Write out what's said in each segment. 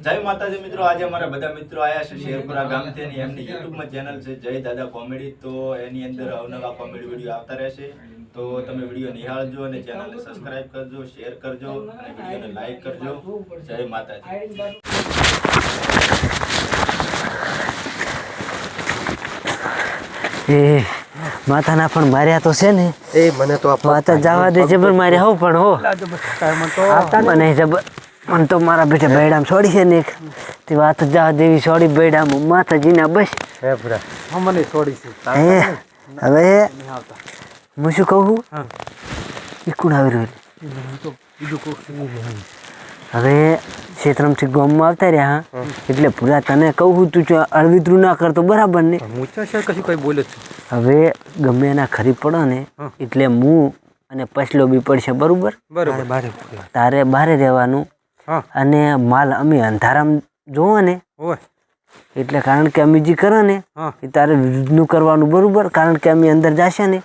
જય માતાજી મિત્રો આજે અમારા બધા મિત્રો આયા છે શેરપુરા ગામથી અને એમની યુટ્યુબમાં ચેનલ છે જય દાદા કોમેડી. તો એની અંદર અવનવા કોમેડી વીડિયો આવતા રહેશે. તો તમે વીડિયો નિહાળજો અને ચેનલને સબસ્ક્રાઇબ કરજો શેર કરજો અને વિડીયોને લાઈક કરજો. જય માતાજી. એ માથાના પણ માર્યા તો છે ને. એ મને તો માતા માથા જવા દે જબર માર્યા હો પણ હો. મને જબર મને તો મારા બેટા બૈડામ છોડી છે ને એક. તે વાત જા દેવી છોડી બૈડામ માતાજીના બસ. હે ભરા. મને છોડી છે. હે હવે હું? શું કહું? એ કોણ આવી રહ્યું? હવે ક્ષેત્રમથી ગામમાં આવતા રહ્યા હા. એટલે પૂરા તને કહું તું જો અળવિદ્રુ ના કરતો બરાબર ને? હું કશું કઈ બોલે છે. હવે ગમે એના ખરી પડો ને એટલે હું અને પછલો બી પડશે બરોબર? બરોબર. તારે બારે રહેવાનું. અને માલ અમે અંધારામ જોવો ને એટલે કારણ કે અમે જે કરે ને એ તારે નું કરવાનું બરોબર કારણ કે અમે અંદર જશે ને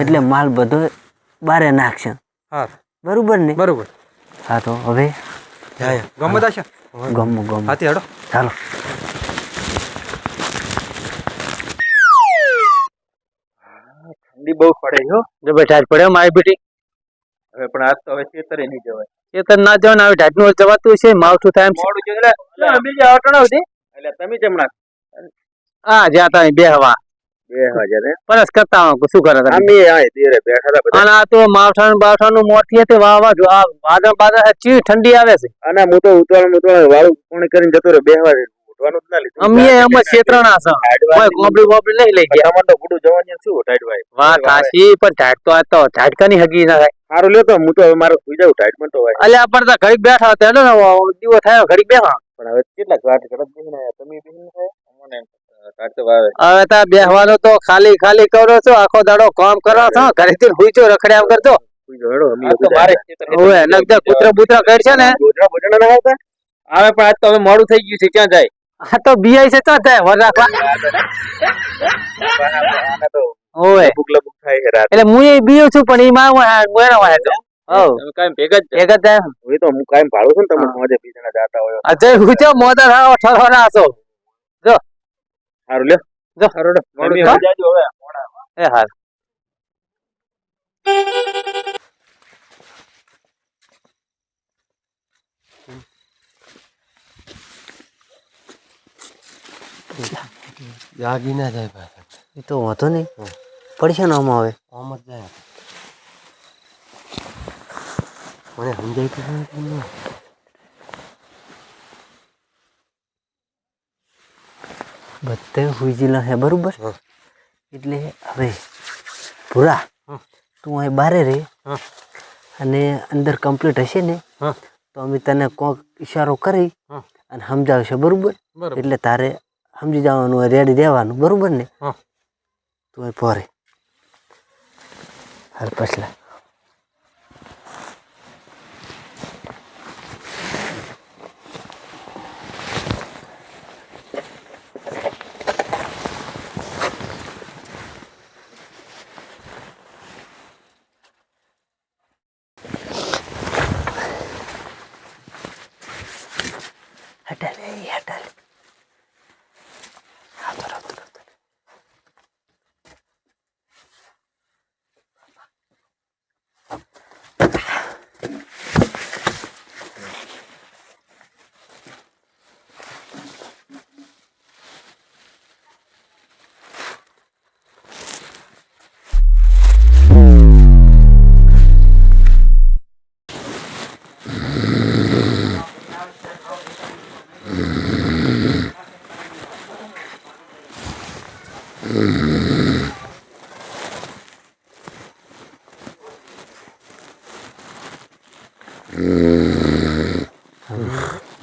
એટલે માલ બધો બારે નાખશે. બરોબર ને બરોબર. હા તો હવે ગમો ગમો. હાથી હડો. ચાલો ઠંડી બહુ પડે છો જો બેટા જ પડ્યો મારી બેટી. હવે પણ આજ તો હવે ખેતરે નહીં જવાય. ખેતર ના જવાનું હવે ઢાઢનું જવાતું છે માવઠું થાય મોડું એટલે. બીજા અટણાવ દે એટલે તમે જમણા હા જ્યાં તા બે હવા બે હજાર પરસ કરતા શું કરે તમે? અમે આ ધીરે બેઠા હતા અને આ તો માવઠાનું બાવઠાનું મોતી હતી વાવા જો આ વાદળ બાદળ ચી ઠંડી આવે છે. અને હું તો ઉતવાળ ઉતવાળ વાળું કોણ કરીને જતો રહ્યો? બેહવા ઉઠવાનું જ ના લીધું. અમે એમ છેતરણા છે કોઈ ગોબડી બોબડી નહીં લઈ ગયા. તમારે તો જવાની શું ટાઈટ ભાઈ વાત પણ ઢાટ તો આ તો ઝાટકાની હગી ના થાય. સારું લ્યો તો હું તો હવે મારો સુઈ જાઉં ટાઈટ તો હોય. અલ્યા પણ તો ઘડીક બેઠા હતા દીવો થયો ઘડીક બેઠા. પણ હવે કેટલા બેહીને તમે બેહીને હવે તા બેહવાનો તો ખાલી ખાલી કરો છો આખો દાડો કામ કરો છો ઘરેથી રખડ્યા કરજો. અમે ગોધરા ભોજન ના આવતા આવે પણ આજ તો હવે મોડું થઈ ગયું છે ક્યાં જાય? આ તો બીઆઈ છે તો થાય વર રાખવા. તો ઓય. લબુક લબુક થાય છે રાત એટલે હું એ બીયો છું પણ ઈ માં હું વાય તો હવ. તમે કાંઈ ભેગા જ જ તો હું કાયમ ભાડું છું ને તમે મોજે બીજાના જાતા હોય. અજય હુઈચો મોદર હાવ ઠરવાના લ્યો. જો. મોડું મોડું થાય? જાજો હવે. એ હાલ જાગી ના જાય પાછા. એ તો વાંધો નહીં. પડશે ને આમાં હવે? આમ જ જાય. મને સમજાય તો તમને. બધે હુઈજીલા છે બરોબર? એટલે હવે પૂરા હા. તું અહીં બારે રે હા. અને અંદર કમ્પ્લીટ હશે ને હા. તો અમે તને કોક ઈશારો કરી અને સમજાવશે બરોબર. એટલે તારે સમજી જવાનું રેડી રહેવાનું બરાબર ને? તો તું અહીં પોરે. હાલ પછલા.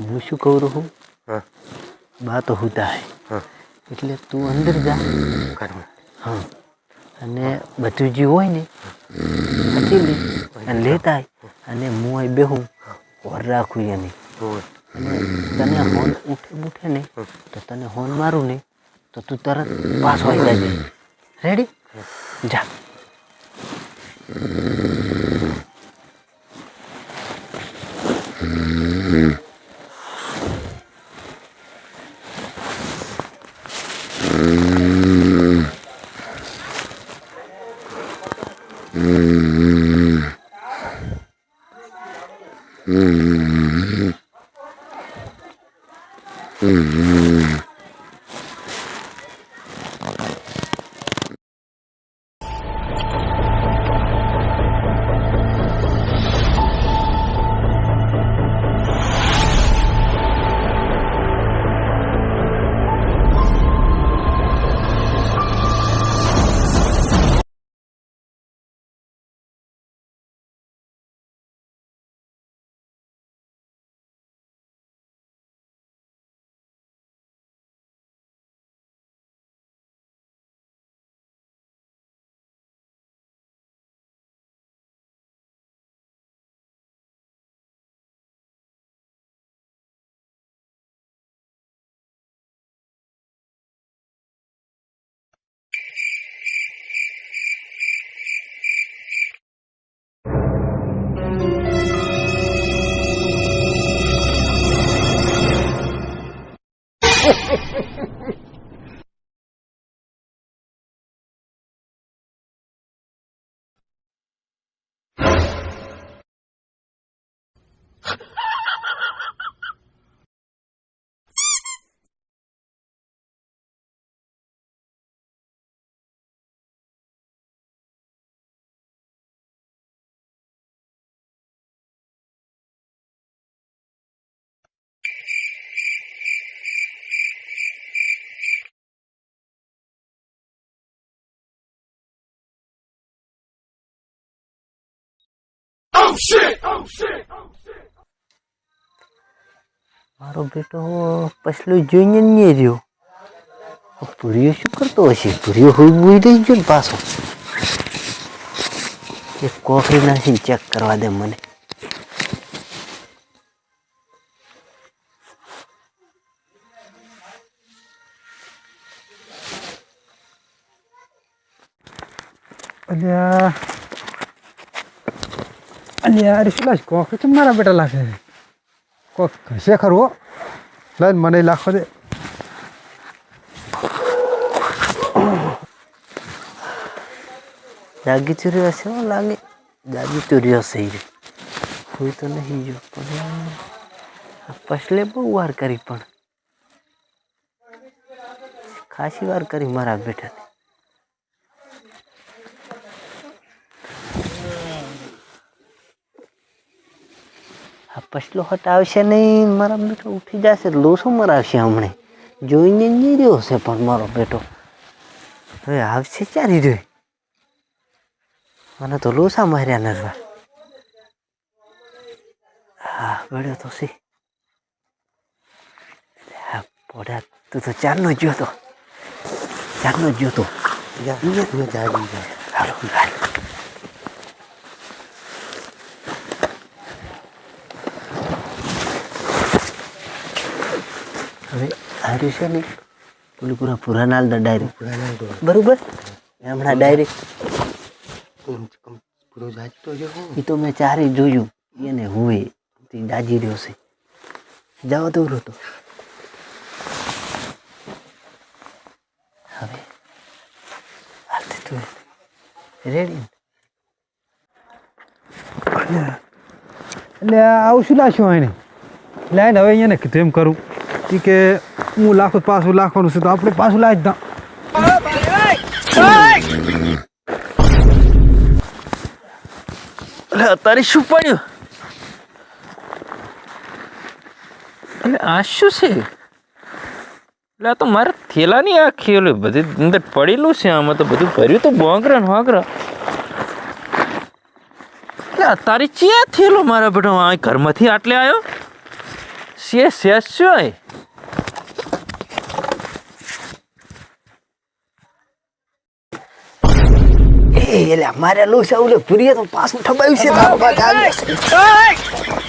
હું શું કહું રહું? બા તો હોતા હે. એટલે તું અંદર જા. હા. અને બધું જે હોય ને પછી લે. અને લેતા અને હું અહીં બેહું. ઓર રાખું એની. અને તને હોન ઉઠે ઉઠે ને તો તને હોન મારું ને તો તું તરત પાસ હોય જાય રેડી જા. Mm-hmm. મારો બેટો પછલો જોઈને નહીં રહ્યો. ભૂરિયો શું કરતો હશે? ભૂરિયો હોય બોઈ રહી ગયો ને પાછો. એક કોકરી નાખીને ચેક કરવા દે મને. અલ્યા. અલ્યા અરે શું લાગે કોક કેમ મારા બેટા લાગે કોક હશે ખરું. લઈને મને લાખો દે જાગી ચૂર્યો હશે લાગે. જાગી ચૂર્યો હશે ઈ હોય તો નહીં જો. પણ પછલે બહુ વાર કરી પણ. ખાસી વાર કરી મારા બેટાને. પછલો હટ આવશે નહીં, મારા બેટો ઉઠી જશે લોસો મરાવશે હમણે. જોઈને નહીં રહ્યો છે પણ મારો બેટો. હવે આવશે ક્યારે રહ્યો? મને તો લોસા માર્યા નરવા. હા, ગળ્યો તો સી હા પોડા તું તો ચારનો જ્યો તો. ચારનો જ્યો તો. હાલો હાલો હવે છે ને પેલું પૂરા પૂરા નાલ ડાયરેક્ટ પુરાના બરોબર? હમણાં ડાયરેક્ટ પૂરો જો એ તો મેં ચારે જોયું. એને હોય તે દાજી રહ્યો છે. જાવ તો તો હવે હાલતે તું રેડી એટલે આવું શું લાશું એને લાઈન હવે અહીંયા ને કીધું એમ કરું. કે હું લાખો પાછું લાખવાનું છે તો આપણે પાછું લાવી જ દઉં. શું પડ્યું? એટલે આ શું છે? એટલે આ તો મારા થેલાની આખી ખેલું બધી અંદર પડેલું છે આમાં તો બધું ભર્યું તો બોંગરા ને વાંગરા એટલે અત્યારે ચિયા થેલો મારા બેટો? આ ઘરમાંથી આટલે આવ્યો શે છે શું એ એ એટલે મારે લોસા ઓલે ભૂરીએ તો પાછું ઠબાયું છે તારો પાછ આવ્યો છે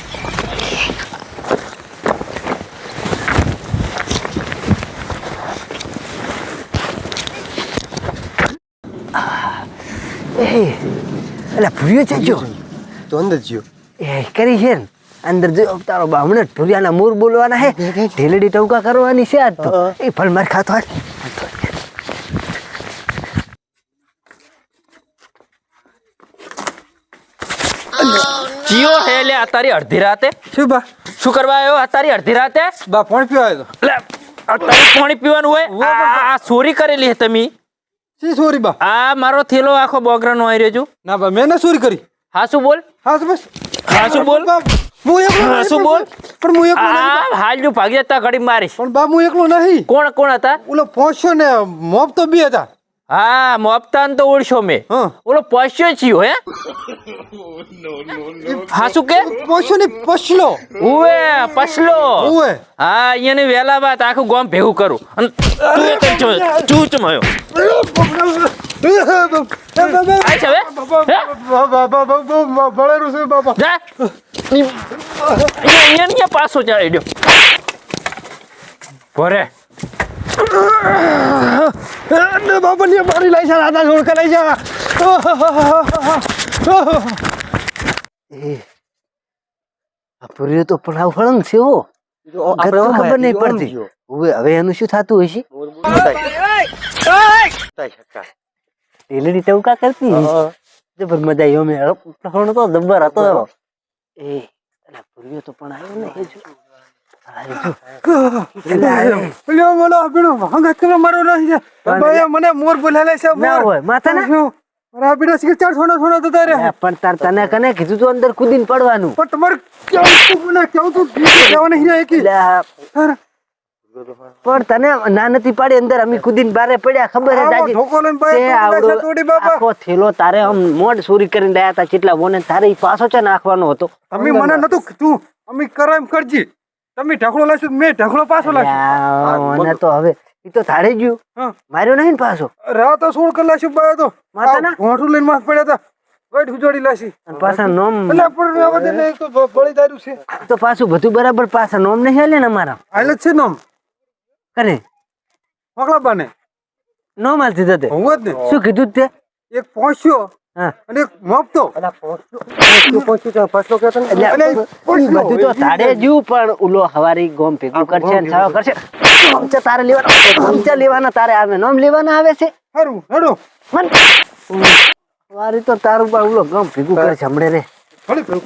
એ એટલે ભૂરીયો છે જો. તો અંદર જ્યો એ કરી છે ને. અંદર જો તારો બામણે ભૂરિયાના મૂર બોલવાના હે ઢેલડી ટવકા કરવાની છે આજ તો. એ ફળ માર ખાતો હાલ ચિયો હે લે તારી અડધી રાતે? શું બા? શું કરવા આવ્યો? તારી અડધી રાતે? બા પાણી પીવા આવ્યો લે અત્યારે પાણી પીવાનું હોય? આ ચોરી કરેલી હે તમે? શી સોરી બા? આ મારો થેલો આખો બોગરાનો આવી રહ્યો છું. ના બા મેં ના ચોરી કરી. હા શું બોલ? હા શું બસ. હા શું બોલ? બા હું એકલો હા, શું બોલ? પણ હું એકલો નહીં. આ હાલ જો ભાગી જતા ઘડી મારીશ. પણ બા હું એકલો નહીં. કોણ કોણ હતા? ઓલો પહોંચ્યો ને મોબ તો બી હતા. હા મોપતાન તો ઓળશો મે. ઓલો પોષ્યો છીયો હે? હાસુ કે? પોષ્યો ને પછલો ઉવે પછલો ઉવે. હા અહીંયાની વેલા વાત આખું ગોમ ભેગું કરું. અને તું એ કઈ ચમ- ચૂ ચમાયો આય છે હવે? હે? બળેરું છે બાપા જા. અહીંયા અહીંયા અહીંયા પાછો ચાલી ગયો. ભરે. બાપા મારી લઈ જા દાદા જોડ કરાઈ જા. પૂર્યો તો પણ આવું હળંગ છે હો. ખબર નહીં પડતી. હવે હવે એનું શું થતું હશે? ટેલરી ટવકા કરતી. જબર મજા આવી અમે તો જબ્બર હતો એ પૂર્યો તો પણ આવ્યો ને પણ તને ના નથી પાડી અંદર અમે કુદીન બારે પડ્યા ખબર હે થેલો તારે આમ મોડ ચોરી કરીને લાયા હતા કેટલા બોને તારે પાછો છે નાખવાનો હતો અમે મને નતું તું, અમે કરાય એમ કરજી. તમે ઢગલો લાવશો મેં ઢગલો પાછો લાવશું. મને તો હવે એ તો થાળી ગયું. માર્યો નહીં પાછો? રાહ તો સોળ કલાક છું બાયો તો. માતાના? ભોંઠું લઈને માથ પડ્યા હતા. વેટ ઉજાડી લાશી પાછા નોમ એટલે પણ તો બળી દારૂ છે. તો પાછું બધું બરાબર પાછા નોમ નહીં હાલે ને અમારા. જ છે નોમ. કરે મોકલા બાને. નોમ હાલતી જતે હું જ ને. શું કીધું તે? એક પહોંચ્યો અને એક મોપતો એટલે એટલે બધું તો તારે જ્યું પણ ઉલો હવારી ગોમ ભેગું કરશે ને છાવ કરશે. ગોમચા તારે લેવાના તારે આવે નામ લેવાના આવે છે? સારું હેડો. મન વારી તો તારું પણ ઉલો ગમ ભેગું કરશે હમણે રે. ભલે ભલે.